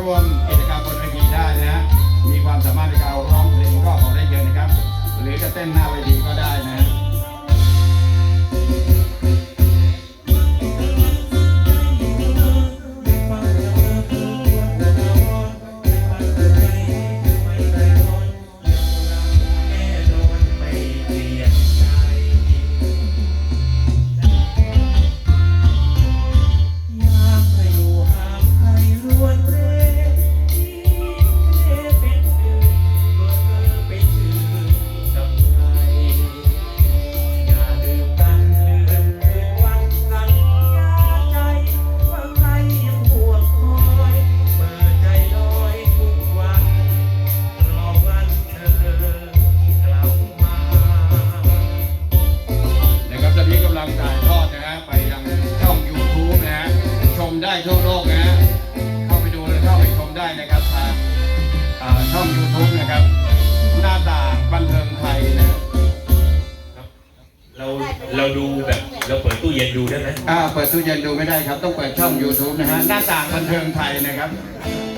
ร่วมกิจกรรมบนเวทีได้นะ มีความสามารถในการร้องเพลงก็ขอได้เยอะนะครับ หรือจะเต้นหน้าเวทีก็ได้ ได้ทั่วโลกนะฮะเข้าไปดูและเข้าไปชมได้นะครับทางอ่าช่อง YouTube นะครับหน้าต่างบันเทิงไทยนะเราเราดูแบบเราเปิดตู้เย็นดูได้ไหมอ่าเปิดตู้เย็นดูไม่ได้ครับ ต้องเปิดช่อง YouTube นะฮะหน้าต่างบันเทิงไทยนะครับอ